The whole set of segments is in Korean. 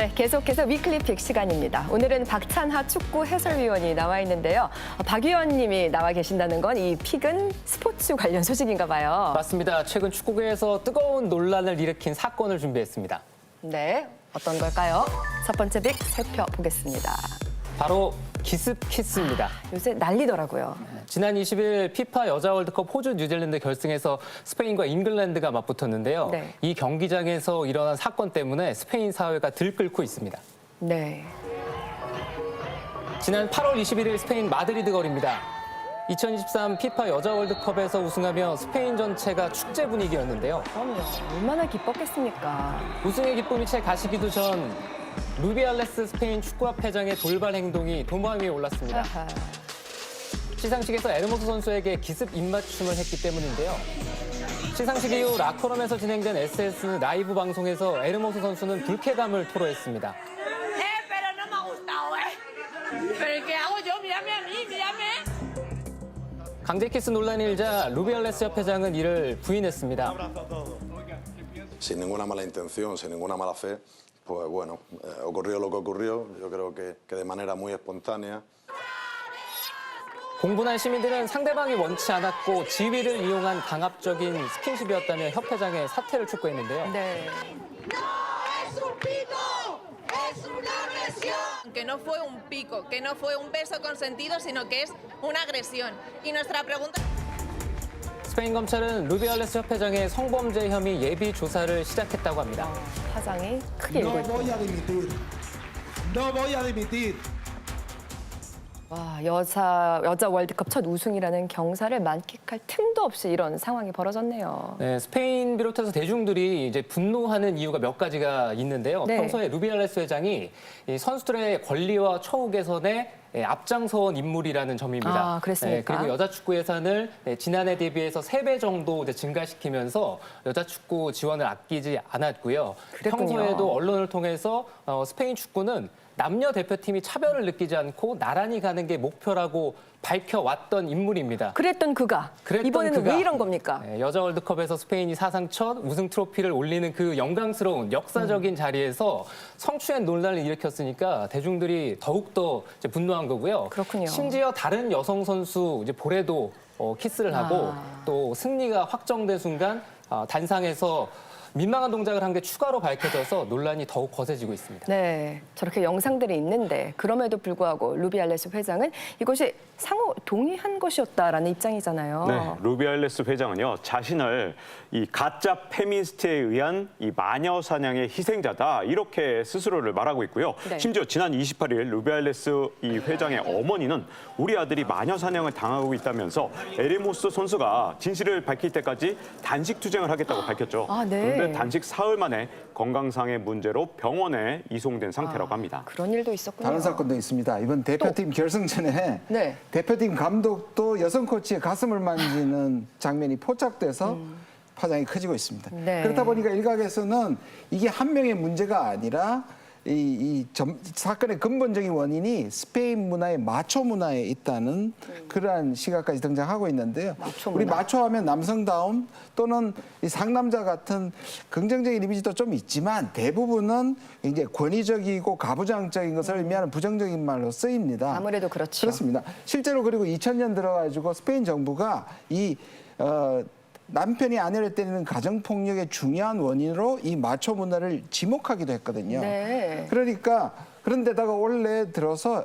네, 계속해서 위클리픽 시간입니다. 오늘은 박찬하 축구 해설위원이 나와 있는데요. 어, 박 위원님이 나와 계신다는 건 이 픽은 스포츠 관련 소식인가 봐요. 맞습니다. 최근 축구계에서 뜨거운 논란을 일으킨 사건을 준비했습니다. 네, 어떤 걸까요? 첫 번째 픽 살펴보겠습니다. 바로 기습 키스입니다. 요새 난리더라고요. 지난 20일 피파 여자 월드컵 호주 뉴질랜드 결승에서 스페인과 잉글랜드가 맞붙었는데요. 네. 이 경기장에서 일어난 사건 때문에 스페인 사회가 들끓고 있습니다. 네. 지난 8월 21일 스페인 마드리드 거리입니다. 2023 피파 여자 월드컵에서 우승하며 스페인 전체가 축제 분위기였는데요. 그럼요. 얼마나 기뻤겠습니까? 우승의 기쁨이 채 가시기도 전 루비알레스 스페인 축구협 회장의 돌발 행동이 도마 위에 올랐습니다. 시상식에서 에르모스 선수에게 기습 입맞춤을 했기 때문인데요. 시상식 이후 라커룸에서 진행된 SS 라이브 방송에서 에르모스 선수는 불쾌감을 토로했습니다. 강제 키스 논란이 일자 루비알레스 협회장은 이를 부인했습니다. sin ninguna mala intención, sin ninguna mala fe, pues bueno, eh, ocurrió lo que ocurrió, yo creo que, que de manera muy espontánea. 공분한 시민들은 상대방이 원치 않았고 지위를 이용한 강압적인 스킨십이었다며 협회장의 사퇴를 촉구했는데요. 네. Que no fue un pico, que no fue un beso consentido, sino que es una agresión. Y nuestra pregunta... 스페인 검찰은 루비알레스 협회장의 성범죄 혐의 예비 조사를 시작했다고 합니다. 사장이 크게 No 읽고 있습니다. voy a dimitir. No voy a dimitir. 와, 여자 여자 월드컵 첫 우승이라는 경사를 만끽할 틈도 없이 이런 상황이 벌어졌네요. 네, 스페인 비롯해서 대중들이 이제 분노하는 이유가 몇 가지가 있는데요. 네. 평소에 루비알레스 회장이 이 선수들의 권리와 처우 개선에 예, 앞장서온 인물이라는 점입니다. 아, 그랬습니까? 네, 그리고 여자 축구 예산을 네, 지난해 대비해서 세 배 정도 이제 증가시키면서 여자 축구 지원을 아끼지 않았고요. 그랬군요. 평소에도 언론을 통해서 어, 스페인 축구는 남녀 대표팀이 차별을 느끼지 않고 나란히 가는 게 목표라고 밝혀왔던 인물입니다. 그랬던 그가 그랬던 이번에는 그가. 왜 이런 겁니까? 네, 여자 월드컵에서 스페인이 사상 첫 우승 트로피를 올리는 그 영광스러운 음. 역사적인 자리에서 성추행 논란을 일으켰으니까 대중들이 더욱더 이제 분노한 거고요. 그렇군요. 심지어 다른 여성 선수 이제 볼에도 어, 키스를 하고 아. 또 승리가 확정된 순간 어, 단상에서 민망한 동작을 한 게 추가로 밝혀져서 논란이 더욱 거세지고 있습니다. 네, 저렇게 영상들이 있는데 그럼에도 불구하고 루비 알레스 회장은 이것이 상호 동의한 것이었다라는 입장이잖아요. 네, 루비알레스 회장은요 자신을 이 가짜 페미니스트에 의한 이 마녀 사냥의 희생자다 이렇게 스스로를 말하고 있고요. 네. 심지어 지난 28일 루비알레스 이 회장의 어머니는 우리 아들이 마녀 사냥을 당하고 있다면서 에리모스 선수가 진실을 밝힐 때까지 단식 투쟁을 하겠다고 밝혔죠. 아, 네. 그런데 단식 사흘 만에 건강상의 문제로 병원에 이송된 상태라고 합니다. 그런 일도 있었군요. 다른 사건도 있습니다. 이번 대표팀 결승전에 네. 대표팀 감독도 여성 코치의 가슴을 만지는 장면이 포착돼서 파장이 커지고 있습니다. 음. 네. 그렇다 보니까 일각에서는 이게 한 명의 문제가 아니라 이, 이 점- 사건의 근본적인 원인이 스페인 문화의 마초 문화에 있다는 그러한 시각까지 등장하고 있는데요. 음. 마초 우리 문화. 마초 하면 남성다움 또는 이 상남자 같은 긍정적인 이미지도 좀 있지만 대부분은 이제 권위적이고 가부장적인 것을 의미하는 부정적인 말로 쓰입니다. 아무래도 그렇죠. 그렇습니다. 실제로 그리고 2000년 들어가지고 스페인 정부가 이 어, 남편이 아내를 때리는 가정 폭력의 중요한 원인으로 이 마초 문화를 지목하기도 했거든요. 네. 그러니까 그런데다가 올해 들어서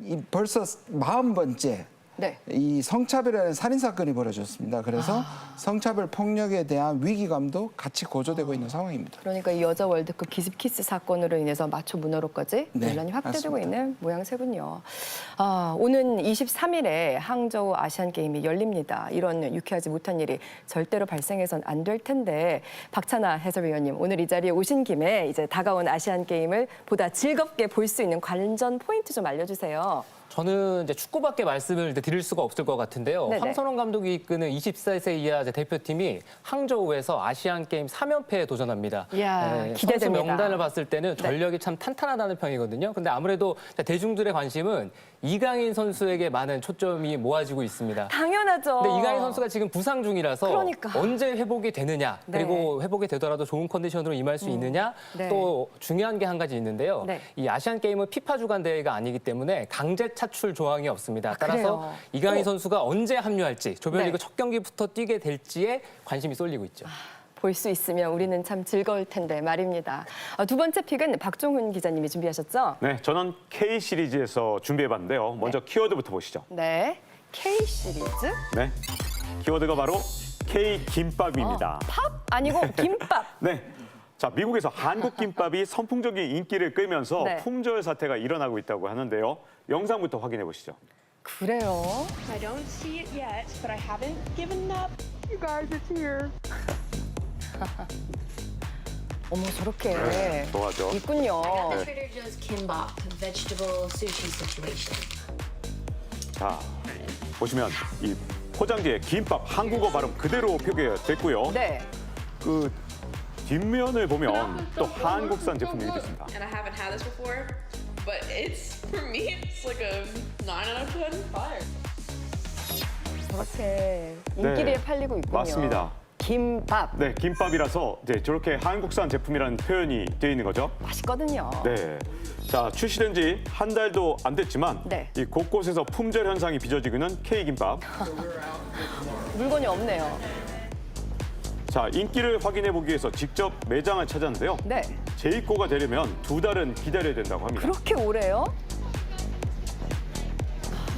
이 벌써 40번째 네. 이 성차별이라는 살인 사건이 벌어졌습니다. 그래서 아. 성차별 폭력에 대한 위기감도 같이 고조되고 있는 상황입니다. 그러니까 이 여자 월드컵 기습 키스 사건으로 인해서 마초 문화로까지 네, 논란이 확대되고 맞습니다. 있는 모양새군요. 아, 오는 23일에 항저우 아시안 게임이 열립니다. 이런 유쾌하지 못한 일이 절대로 발생해선 안 될 텐데 박찬아 해설위원님 오늘 이 자리에 오신 김에 이제 다가온 아시안 게임을 보다 즐겁게 볼 수 있는 관전 포인트 좀 알려주세요. 저는 이제 축구밖에 말씀을 드릴 수가 없을 것 같은데요. 네네. 황선홍 감독이 이끄는 24세 이하 대표팀이 항저우에서 아시안 게임 3연패에 도전합니다. 이야, 네, 기대됩니다. 네. 선수 명단을 봤을 때는 전력이 참 탄탄하다는 평이거든요. 근데 아무래도 대중들의 관심은 이강인 선수에게 많은 초점이 모아지고 있습니다. 당연하죠. 근데 이강인 선수가 지금 부상 중이라서 그러니까. 언제 회복이 되느냐 네. 그리고 회복이 되더라도 좋은 컨디션으로 임할 수 있느냐 네. 또 중요한 게 한 가지 있는데요. 네. 이 아시안 게임은 피파 주간 대회가 아니기 때문에 강제 차출 조항이 없습니다. 따라서 그래요? 이강인 오. 선수가 언제 합류할지 조별리그 네. 첫 경기부터 뛰게 될지에 관심이 쏠리고 있죠. 볼 수 있으면 우리는 참 즐거울 텐데 말입니다. 아, 두 번째 픽은 박종훈 기자님이 준비하셨죠? 네, 저는 K 시리즈에서 준비해봤는데요. 먼저 키워드부터 보시죠. 네. K 시리즈? 네, 키워드가 바로 K 김밥입니다. 팝 아니고 김밥. 네. 자, 미국에서 한국 김밥이 선풍적인 인기를 끌면서 네. 품절 사태가 일어나고 있다고 하는데요. 영상부터 확인해 보시죠. 그래요. I don't see it yet, but I haven't given up. You guys, it's here. 어머 저렇게 네, 좋아하죠. 있군요. Trader Joe's kimbap vegetable sushi situation. 자, 보시면 이 포장지에 김밥 한국어 발음 그대로 표기됐고요. 네. 그 뒷면을 보면 또 한국산 제품이 있습니다. And I haven't had this before, but it's for me, it's like a nine out of ten. Fire. 저렇게 인기리에 네, 팔리고 있군요. 맞습니다. 김밥 네, 김밥이라서 이제 저렇게 한국산 제품이라는 표현이 되어 있는 거죠. 맛있거든요. 네. 자, 출시된 지 한 달도 안 됐지만 네. 이 곳곳에서 품절 현상이 빚어지고 있는 K김밥. 물건이 없네요. 자, 인기를 확인해 보기 위해서 직접 매장을 찾았는데요. 네. 재입고가 되려면 두 달은 기다려야 된다고 합니다. 그렇게 오래요?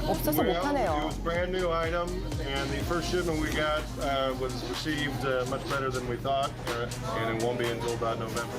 없어서 못 Well, It 하네요. was a brand new item, and the first shipment we got uh, was received uh, much better than we thought, uh, and it won't be until about November.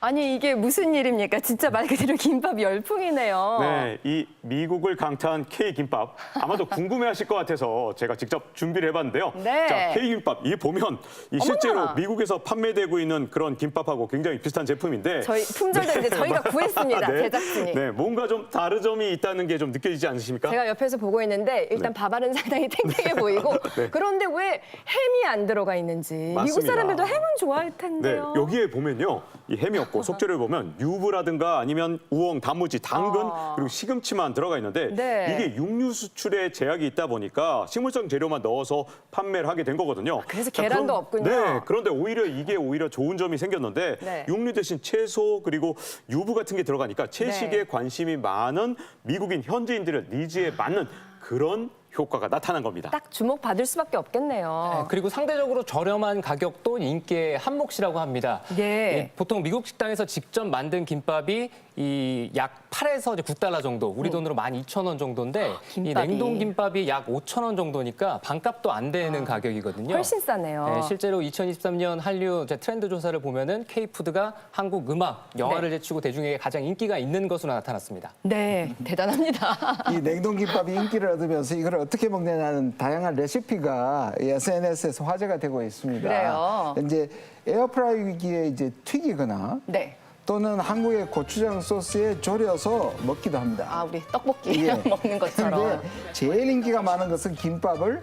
아니 이게 무슨 일입니까? 진짜 말 그대로 김밥 열풍이네요. 네, 이 미국을 강타한 K김밥 아마도 궁금해하실 것 같아서 제가 직접 준비를 해봤는데요. 네. 자, K김밥 이 보면 이 실제로 어머나. 미국에서 판매되고 있는 그런 김밥하고 굉장히 비슷한 제품인데 저희 품절됐는데 저희가 구했습니다. 네. 제작진이. 네, 뭔가 좀 다른 점이 있다는 게 좀 느껴지지 않으십니까? 제가 옆에서 보고 있는데 일단 네. 밥알은 상당히 탱탱해 보이고 네. 그런데 왜 햄이 안 들어가 있는지 미국 맞습니다. 사람들도 햄은 좋아할 네, 텐데요. 여기에 보면요. 이 햄이 없고 속재료를 보면 유부라든가 아니면 우엉, 단무지, 당근 아. 그리고 시금치만 들어가 있는데 네. 이게 육류 수출에 제약이 있다 보니까 식물성 재료만 넣어서 판매를 하게 된 거거든요. 그래서 자, 계란도 그럼- 없군요. 네, 그런데 오히려 이게 오히려 좋은 점이 생겼는데 네. 육류 대신 채소 그리고 유부 같은 게 들어가니까 채식에 네. 관심이 많은 미국인 현지인들의 니즈에 맞는 그런 효과가 나타난 겁니다. 딱 주목 받을 수밖에 없겠네요. 네, 그리고 상대적으로 저렴한 가격도 인기의 한몫이라고 합니다. 예. 이 보통 미국 식당에서 직접 만든 김밥이 이 약 8에서 이제 9달러 정도, 우리 돈으로 12,000원 정도인데 이 음. 김밥이. 냉동 김밥이 약 5,000원 정도니까 반값도 안 되는 가격이거든요. 아, 훨씬 싸네요. 네, 실제로 2023년 한류 이제 트렌드 조사를 보면은 K푸드가 한국 음악, 영화를 네. 제치고 대중에게 가장 인기가 있는 것으로 나타났습니다. 네, 대단합니다. 이 냉동 김밥이 인기를 얻으면서 이걸 어떻게 먹느냐는 다양한 레시피가 이 SNS에서 화제가 되고 있습니다. 그래요? 이제 에어프라이기에 이제 튀기거나 네. 또는 한국의 고추장 소스에 졸여서 먹기도 합니다. 아, 우리 떡볶이 예. 먹는 것처럼. 근데 제일 인기가 많은 것은 김밥을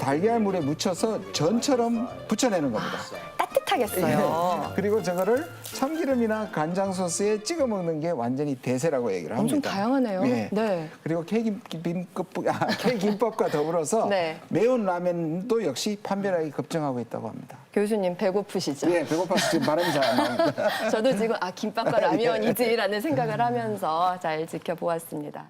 달걀물에 묻혀서 전처럼 부쳐내는 겁니다. 따뜻하겠어요. 예. 그리고 저거를 참기름이나 간장 소스에 찍어 먹는 게 완전히 대세라고 얘기를 합니다. 엄청 다양하네요. 예. 네. 그리고 K김밥, 아, K김밥과 더불어서 네. 매운 라면도 역시 판별하기 급증하고 있다고 합니다. 교수님 배고프시죠? 예, 배고파서 지금 발음이 잘 안 나옵니다. 저도 지금 아 김밥과 라면이지라는 생각을 하면서 잘 지켜보았습니다.